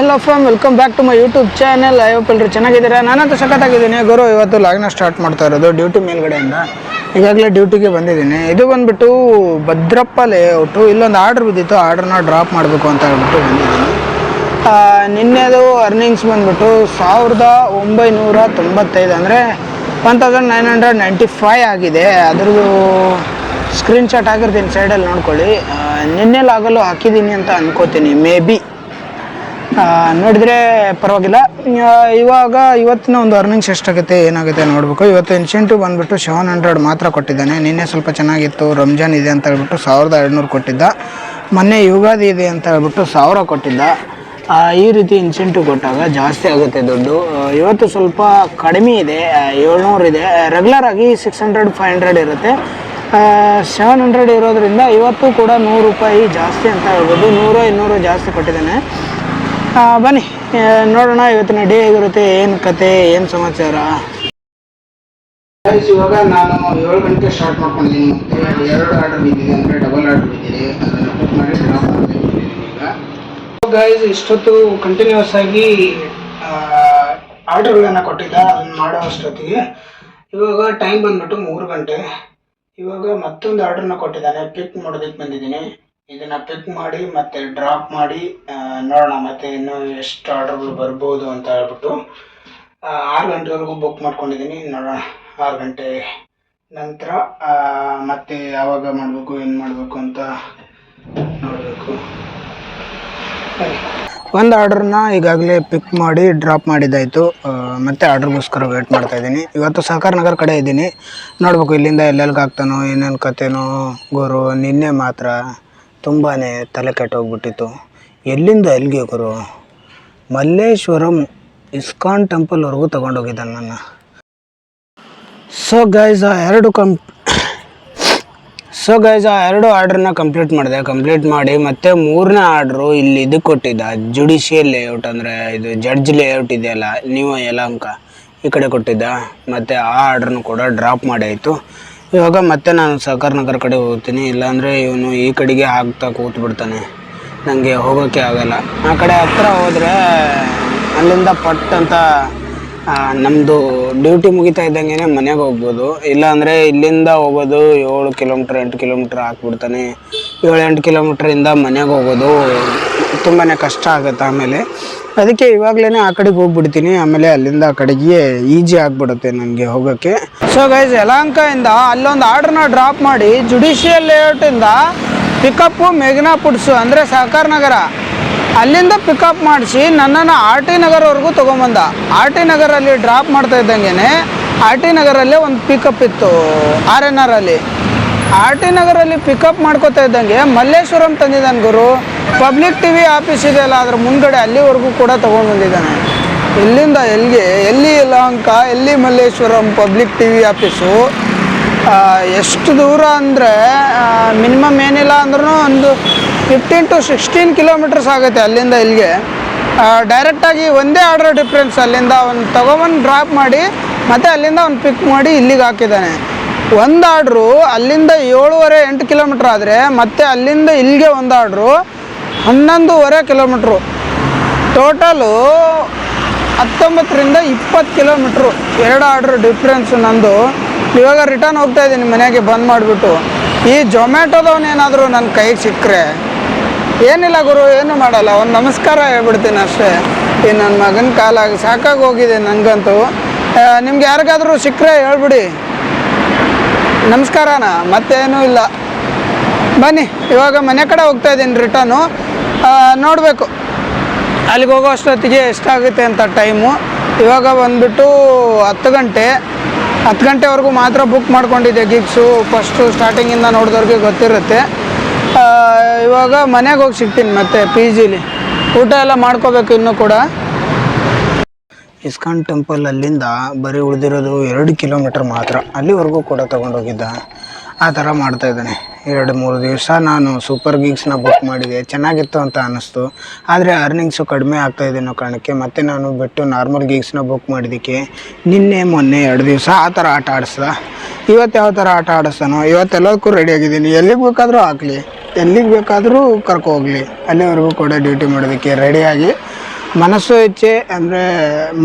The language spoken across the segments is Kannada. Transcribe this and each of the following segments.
Hello from welcome back to my YouTube channel I hope ಎಲ್ಲರೂ ಚೆನ್ನಾಗಿದ್ದೀರಾ? ನಾನಂತೂ ಸಖತ್ತಾಗಿದ್ದೀನಿ. ಗುರು ಇವತ್ತು ಲಾಗಿನ್ ಸ್ಟಾರ್ಟ್ ಮಾಡ್ತಾ ಇರೋದು ಡ್ಯೂಟಿ ಮೇಲ್ಗಡೆಯಿಂದ. ಈಗಾಗಲೇ ಡ್ಯೂಟಿಗೆ ಬಂದಿದ್ದೀನಿ. ಇದು ಬಂದ್ಬಿಟ್ಟು ಭದ್ರಪ್ಪ ಲೇಔಟು ಇಲ್ಲೊಂದು ಆರ್ಡ್ರ್ ಬಿದ್ದಿತ್ತು. ಆರ್ಡ್ರನ್ನ ಡ್ರಾಪ್ ಮಾಡಬೇಕು ಅಂತ ಹೇಳ್ಬಿಟ್ಟು ಬಂದಿದ್ದೀನಿ. ನಿನ್ನೆದು ಅರ್ನಿಂಗ್ಸ್ ಬಂದ್ಬಿಟ್ಟು ಸಾವಿರದ ಒಂಬೈನೂರ ತೊಂಬತ್ತೈದು ಅಂದರೆ one thousand nine hundred ninety five ಆಗಿದೆ. ಅದ್ರದ್ದು ಸ್ಕ್ರೀನ್ಶಾಟ್ ಆಗಿರ್ತೀನಿ ಸೈಡಲ್ಲಿ ನೋಡ್ಕೊಳ್ಳಿ. ನಿನ್ನೆ ಲಾಗಲ್ಲೂ ಹಾಕಿದ್ದೀನಿ ಅಂತ ಅನ್ಕೋತೀನಿ. ಮೇ ಬಿ ನೋಡಿದ್ರೆ ಪರವಾಗಿಲ್ಲ. ಇವಾಗ ಇವತ್ತಿನ ಒಂದು ಅರ್ನಿಂಗ್ಸ್ ಎಷ್ಟಾಗುತ್ತೆ, ಏನಾಗುತ್ತೆ ನೋಡಬೇಕು. ಇವತ್ತು ಇನ್ಸೆಂಟಿವ್ ಬಂದ್ಬಿಟ್ಟು ಸೆವೆನ್ ಹಂಡ್ರೆಡ್ ಮಾತ್ರ ಕೊಟ್ಟಿದ್ದಾನೆ. ನಿನ್ನೆ ಸ್ವಲ್ಪ ಚೆನ್ನಾಗಿತ್ತು, ರಂಜಾನ್ ಇದೆ ಅಂತ ಹೇಳ್ಬಿಟ್ಟು ಸಾವಿರದ ಎರಡುನೂರು ಕೊಟ್ಟಿದ್ದ. ಮೊನ್ನೆ ಯುಗಾದಿ ಇದೆ ಅಂತ ಹೇಳ್ಬಿಟ್ಟು ಸಾವಿರ ಕೊಟ್ಟಿದ್ದ. ಈ ರೀತಿ ಇನ್ಸೆಂಟಿವ್ ಕೊಟ್ಟಾಗ ಜಾಸ್ತಿ ಆಗುತ್ತೆ ದುಡ್ಡು. ಇವತ್ತು ಸ್ವಲ್ಪ ಕಡಿಮೆ ಇದೆ ಏಳ್ನೂರು ಇದೆ. ರೆಗ್ಯುಲರ್ ಆಗಿ ಸಿಕ್ಸ್ ಹಂಡ್ರೆಡ್ ಫೈವ್ ಹಂಡ್ರೆಡ್ ಇರುತ್ತೆ. ಸೆವೆನ್ ಹಂಡ್ರೆಡ್ ಇರೋದ್ರಿಂದ ಇವತ್ತು ಕೂಡ ನೂರು ರೂಪಾಯಿ ಜಾಸ್ತಿ ಅಂತ ಹೇಳ್ಬೋದು. ನೂರು ಇನ್ನೂರು ಜಾಸ್ತಿ ಕೊಟ್ಟಿದ್ದಾನೆ. ಬನ್ನಿ. ನೋಡೋಣ ಇವತ್ತಿನ ಡೇ ಆಗಿರುತ್ತೆ ಏನು ಕತೆ, ಏನು ಸಮಾಚಾರ? ಇವಾಗ ನಾನು ಏಳು ಗಂಟೆ ಸ್ಟಾರ್ಟ್ ಮಾಡ್ಕೊಂಡಿದ್ದೀನಿ. ಎರಡು ಆರ್ಡರ್ ಇದ್ದೀನಿ ಅಂದರೆ ಡಬಲ್ ಆರ್ಡರ್ ಬಿದ್ದಿದೆ. ಅದನ್ನು ಮಾಡಿ ಡ್ರಾಪ್ ಇದ್ದೀನಿ ಈಗ. ಗೈಸ್ ಇಷ್ಟೊತ್ತು ಕಂಟಿನ್ಯೂಸ್ ಆಗಿ ಆರ್ಡರ್ಗಳನ್ನು ಕೊಟ್ಟಿದ್ದ. ಅದನ್ನು ಮಾಡೋ ಅಷ್ಟೊತ್ತಿಗೆ. ಇವಾಗ ಟೈಮ್ ಬಂದ್ಬಿಟ್ಟು ಮೂರು ಗಂಟೆ. ಇವಾಗ ಮತ್ತೊಂದು ಆರ್ಡರ್ನ ಕೊಟ್ಟಿದ್ದಾನೆ. ಪಿಕ್ ಮಾಡೋದಕ್ಕೆ ಬಂದಿದ್ದೀನಿ. ಇದನ್ನ ಪಿಕ್ ಮಾಡಿ ಮತ್ತೆ ಡ್ರಾಪ್ ಮಾಡಿ ನೋಡೋಣ ಮತ್ತೆ ಇನ್ನೂ ಎಷ್ಟು ಆರ್ಡರ್ಗಳು ಬರ್ಬೋದು ಅಂತ ಹೇಳ್ಬಿಟ್ಟು ಆರು ಗಂಟೆವರೆಗೂ ಬುಕ್ ಮಾಡ್ಕೊಂಡಿದ್ದೀನಿ. ನೋಡೋಣ, ಆರು ಗಂಟೆ ನಂತರ ಮತ್ತೆ ಯಾವಾಗ ಮಾಡಬೇಕು, ಏನು ಮಾಡಬೇಕು ಅಂತ ನೋಡಬೇಕು. ಒಂದು ಆರ್ಡ್ರನ್ನ ಈಗಾಗಲೇ ಪಿಕ್ ಮಾಡಿ ಡ್ರಾಪ್ ಮಾಡಿದ್ದಾಯಿತು. ಮತ್ತೆ ಆರ್ಡ್ರಿಗೋಸ್ಕರ ವೇಟ್ ಮಾಡ್ತಾ ಇದ್ದೀನಿ. ಇವತ್ತು ಸಹಕಾರ ನಗರ ಕಡೆ ಇದ್ದೀನಿ. ನೋಡಬೇಕು ಇಲ್ಲಿಂದ ಎಲ್ಲೆಲ್ಗೆ ಆಗ್ತಾನೋ, ಏನೇನು ಕತೆನೋ ಗುರು, ನಿನ್ನೆ ಮಾತ್ರ. ತುಂಬಾ ತಲೆ ಕೆಟ್ಟೋಗ್ಬಿಟ್ಟಿತ್ತು. ಎಲ್ಲಿಂದ ಎಲ್ಲಿಗೆ ಗುರು? ಮಲ್ಲೇಶ್ವರಂ ಇಸ್ಕಾನ್ ಟೆಂಪಲ್ವರೆಗೂ ತೊಗೊಂಡೋಗಿದ್ದಾನೆ ನನ್ನ. ಸೊ ಗೈಸ್ ಆ ಎರಡು ಕಂಪ್ ಸೊ ಗೈಸ್ ಆ ಎರಡು ಆರ್ಡ್ರನ್ನ ಕಂಪ್ಲೀಟ್ ಮಾಡಿದೆ. ಕಂಪ್ಲೀಟ್ ಮಾಡಿ ಮತ್ತೆ ಮೂರನೇ ಆರ್ಡ್ರು ಇಲ್ಲಿ ಇದಕ್ಕೆ ಕೊಟ್ಟಿದ್ದ ಜುಡಿಷಿಯಲ್ ಲೇಔಟ್ ಅಂದರೆ ಇದು ಜಡ್ಜ್ ಲೇಔಟ್ ಇದೆಯಲ್ಲ, ನೀವು ಯಲಹಂಕ ಈ ಕಡೆ ಕೊಟ್ಟಿದ್ದ, ಮತ್ತು ಆ ಆರ್ಡ್ರನ್ನು ಕೂಡ ಡ್ರಾಪ್ ಮಾಡಾಯಿತು ಇವಾಗ ಮತ್ತೆ ನಾನು ಸಹಕಾರ ನಗರ ಕಡೆ ಹೋಗ್ತೀನಿ, ಇಲ್ಲಾಂದರೆ ಇವನು ಈ ಕಡೆಗೆ ಹಾಕ್ತಾ ಕೂತು ಬಿಡ್ತಾನೆ ನನಗೆ ಹೋಗೋಕ್ಕೆ ಆಗಲ್ಲ. ಆ ಕಡೆ ಹತ್ರ ಹೋದರೆ ಅಲ್ಲಿಂದ ಪಟ್ ಅಂತ ನಮ್ಮದು ಡ್ಯೂಟಿ ಮುಗಿತಾ ಇದ್ದಂಗೆ ಮನೆಗೆ ಹೋಗ್ಬೋದು. ಇಲ್ಲಾಂದರೆ ಇಲ್ಲಿಂದ ಹೋಗೋದು ಏಳು ಕಿಲೋಮೀಟ್ರ್, ಎಂಟು ಕಿಲೋಮೀಟ್ರ್ ಹಾಕ್ಬಿಡ್ತಾನೆ ಏಳು ಎಂಟು ಕಿಲೋಮೀಟ್ರಿಂದ ಮನೆಗೆ ಹೋಗೋದು ತುಂಬಾ ಕಷ್ಟ ಆಗುತ್ತೆ ಆಮೇಲೆ. ಅದಕ್ಕೆ ಇವಾಗಲೇ ಆ ಕಡೆಗೆ ಹೋಗ್ಬಿಡ್ತೀನಿ. ಆಮೇಲೆ ಅಲ್ಲಿಂದ ಆ ಕಡೆಗೆ ಈಜಿ ಆಗಿಬಿಡುತ್ತೆ ನನಗೆ ಹೋಗೋಕ್ಕೆ ಸೊ ಗೈಸ್ ಯಲಹಂಕದಿಂದ ಅಲ್ಲೊಂದು ಆರ್ಡ್ರನ್ನ ಡ್ರಾಪ್ ಮಾಡಿ ಜುಡಿಷಿಯಲ್ ಲೇಔಟಿಂದ ಪಿಕಪ್ಪು ಮೇಘನಾ ಪುಡ್ಸು ಅಂದರೆ ಸಹಕಾರ ನಗರ. ಅಲ್ಲಿಂದ ಪಿಕಪ್ ಮಾಡಿಸಿ ನನ್ನನ್ನು ಆರ್ ಟಿ ನಗರವರೆಗೂ ತೊಗೊಂಬಂದ. ಆರ್ ಟಿ ನಗರಲ್ಲಿ ಡ್ರಾಪ್ ಮಾಡ್ತಾ ಇದ್ದಂಗೆ ಆರ್ ಟಿ ನಗರಲ್ಲೇ ಒಂದು ಪಿಕಪ್ ಇತ್ತು ಆರ್ ಎನ್ ಆರ್ ಅಲ್ಲಿ. ಆರ್ ಟಿ ನಗರಲ್ಲಿ ಪಿಕಪ್ ಮಾಡ್ಕೋತಾ ಇದ್ದಂಗೆ ಮಲ್ಲೇಶ್ವರಂ ತಂದಿದ್ದಾನೆ ಗುರು. ಪಬ್ಲಿಕ್ ಟಿ ವಿ ಆಫೀಸ್ ಇದೆಯಲ್ಲ, ಅದ್ರ ಮುಂದ್ಗಡೆ ಅಲ್ಲಿವರೆಗೂ ಕೂಡ ತೊಗೊಂಡು ಬಂದಿದ್ದಾನೆ. ಇಲ್ಲಿಂದ ಎಲ್ಲಿಗೆ? ಎಲ್ಲಿ ಯಲಹಂಕ ಎಲ್ಲಿ Malleshwaram public T V office? ಎಷ್ಟು ದೂರ ಅಂದರೆ ಮಿನಿಮಮ್ ಏನಿಲ್ಲ ಅಂದ್ರೂ ಒಂದು ಫಿಫ್ಟೀನ್ ಟು ಸಿಕ್ಸ್ಟೀನ್ ಕಿಲೋಮೀಟರ್ಸ್ ಆಗುತ್ತೆ ಅಲ್ಲಿಂದ ಇಲ್ಲಿಗೆ. ಡೈರೆಕ್ಟಾಗಿ ಒಂದೇ ಆರ್ಡರ್ ಡಿಫ್ರೆನ್ಸ್ ಅಲ್ಲಿಂದ ಅವ್ನು ತೊಗೊಬಂದು ಡ್ರಾಪ್ ಮಾಡಿ, ಮತ್ತು ಅಲ್ಲಿಂದ ಅವ್ನು ಪಿಕ್ ಮಾಡಿ ಇಲ್ಲಿಗೆ ಹಾಕಿದ್ದಾನೆ. ಒಂದು ಆರ್ಡ್ರು ಅಲ್ಲಿಂದ ಏಳುವರೆ ಎಂಟು ಕಿಲೋಮೀಟ್ರ್ ಆದರೆ, ಮತ್ತೆ ಅಲ್ಲಿಂದ ಇಲ್ಲಿಗೆ ಒಂದು ಆರ್ಡ್ರು ಹನ್ನೊಂದುವರೆ ಕಿಲೋಮೀಟ್ರು ಟೋಟಲು ಹತ್ತೊಂಬತ್ತರಿಂದ ಇಪ್ಪತ್ತು ಕಿಲೋಮೀಟ್ರು ಎರಡು ಆರ್ಡ್ರ್ ಡಿಫ್ರೆನ್ಸು ನಂದು. ಇವಾಗ ರಿಟರ್ನ್ ಹೋಗ್ತಾ ಇದ್ದೀನಿ, ಮನೆಗೆ ಬಂದ್ ಮಾಡಿಬಿಟ್ಟು. ಈ ಜೊಮ್ಯಾಟೋದವನೇನಾದರೂ ನನ್ನ ಕೈಗೆ ಸಿಕ್ಕರೆ? ಏನಿಲ್ಲ ಗುರು, ಏನು ಮಾಡಲ್ಲ. ಒಂದು ನಮಸ್ಕಾರ ಹೇಳ್ಬಿಡ್ತೀನಿ ಅಷ್ಟೇ. ಈ ನನ್ನ ಮಗನ ಕಾಲಾಗಿ ಸಾಕಾಗಿ ಹೋಗಿದೆ ನನಗಂತೂ. ನಿಮ್ಗೆ ಯಾರಿಗಾದರೂ ಸಿಕ್ಕರೆ ಹೇಳ್ಬಿಡಿ. ನಮಸ್ಕಾರನ, ಮತ್ತೇನೂ ಇಲ್ಲ. ಬನ್ನಿ, ಇವಾಗ ಮನೆ ಕಡೆ ಹೋಗ್ತಾ ಇದ್ದೀನಿ ರಿಟರ್ನು ನೋಡಬೇಕು. ಅಲ್ಲಿಗೆ ಹೋಗೋ ಅಷ್ಟೊತ್ತಿಗೆ ಎಷ್ಟಾಗುತ್ತೆ ಅಂತ ಟೈಮು. ಇವಾಗ ಬಂದುಬಿಟ್ಟು ಹತ್ತು ಗಂಟೆ. ಹತ್ತು ಗಂಟೆವರೆಗೂ ಮಾತ್ರ ಬುಕ್ ಮಾಡ್ಕೊಂಡಿದ್ದೆ ಗಿಗ್ಸು ಫಸ್ಟು ಸ್ಟಾರ್ಟಿಂಗಿಂದ ನೋಡಿದವ್ರಿಗೆ ಗೊತ್ತಿರುತ್ತೆ. ಇವಾಗ ಮನೆಗೆ ಹೋಗಿ ಸಿಗ್ತೀನಿ ಮತ್ತೆ ಪಿ ಜಿಲಿ ಊಟ ಎಲ್ಲ ಮಾಡ್ಕೋಬೇಕು ಇನ್ನೂ ಕೂಡ. ಇಸ್ಕಾನ್ ಟೆಂಪಲ್ ಅಲ್ಲಿಂದ ಬರೀ ಉಳಿದಿರೋದು ಎರಡು ಕಿಲೋಮೀಟರ್ ಮಾತ್ರ. ಅಲ್ಲಿವರೆಗೂ ಕೂಡ ತೊಗೊಂಡೋಗಿದ್ದ. ಆ ಥರ ಮಾಡ್ತಾ ಇದ್ದಾನೆ. ಎರಡು, ಮೂರು ದಿವಸ ನಾನು ಸೂಪರ್ ಗಿಗ್ಸ್ನ ಬುಕ್ ಮಾಡಿದೆ. ಚೆನ್ನಾಗಿತ್ತು ಅಂತ ಅನ್ನಿಸ್ತು. ಆದರೆ ಅರ್ನಿಂಗ್ಸು ಕಡಿಮೆ ಆಗ್ತಾ ಇದೆ ಅನ್ನೋ ಕಾರಣಕ್ಕೆ ಮತ್ತೆ ನಾನು ಬಿಟ್ಟು ನಾರ್ಮಲ್ ಗೀಗ್ಸ್ನ ಬುಕ್ ಮಾಡಿದ್ದಕ್ಕೆ ನಿನ್ನೆ, ಮೊನ್ನೆ ಎರಡು ದಿವಸ ಆ ಥರ ಆಟ ಆಡಿಸ್ದ. ಇವತ್ತು ಯಾವ ಥರ ಆಟ ಆಡಿಸ್ತಾನೋ ಇವತ್ತೆಲ್ಲದಕ್ಕೂ ರೆಡಿ ಆಗಿದ್ದೀನಿ. ಎಲ್ಲಿಗೆ ಬೇಕಾದರೂ ಹಾಕ್ಲಿ ಎಲ್ಲಿಗೆ ಬೇಕಾದರೂ ಕರ್ಕೊ ಹೋಗ್ಲಿ. ಅಲ್ಲಿವರೆಗೂ ಕೂಡ ಡ್ಯೂಟಿ ಮಾಡೋದಕ್ಕೆ ರೆಡಿಯಾಗಿ ಮನಸ್ಸು ಇಚ್ಛೆ ಅಂದರೆ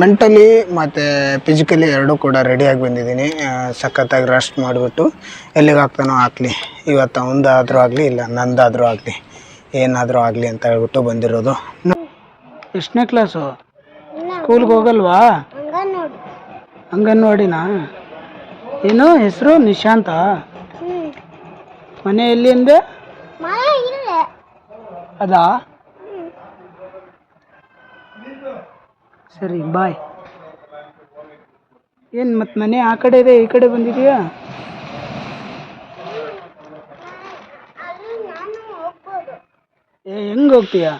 ಮೆಂಟಲಿ ಮತ್ತು ಫಿಸಿಕಲಿ ಎರಡೂ ಕೂಡ ರೆಡಿಯಾಗಿ ಬಂದಿದ್ದೀನಿ. ಸಖತ್ತಾಗಿ ರೆಸ್ಟ್ ಮಾಡಿಬಿಟ್ಟು ಎಲ್ಲಿಗೆ ಹಾಕ್ತಾನೋ ಹಾಕ್ಲಿ. ಇವತ್ತು ಅವಂದಾದರೂ ಆಗಲಿ ಇಲ್ಲ ನಂದಾದರೂ ಆಗಲಿ ಏನಾದರೂ ಆಗಲಿ ಅಂತ ಹೇಳ್ಬಿಟ್ಟು ಬಂದಿರೋದು. ಎಷ್ಟನೇ ಕ್ಲಾಸು ಸ್ಕೂಲ್ಗೆ ಹೋಗಲ್ವಾ? ಅಂಗನವಾಡಿನಾ? ಏನು ಹೆಸರು? ನಿಶಾಂತ? ಮನೆ ಎಲ್ಲಿ ಅಂದೆ? ಅದಾ? ಸರಿ ಬಾಯ್ ಏನು ಮತ್ತೆ ಮನೆ ಆ ಕಡೆ ಇದೆ ಈ ಕಡೆ ಬಂದಿದೆಯಾ? ಏ ಹೆಂಗೆ ಹೋಗ್ತೀಯಾ?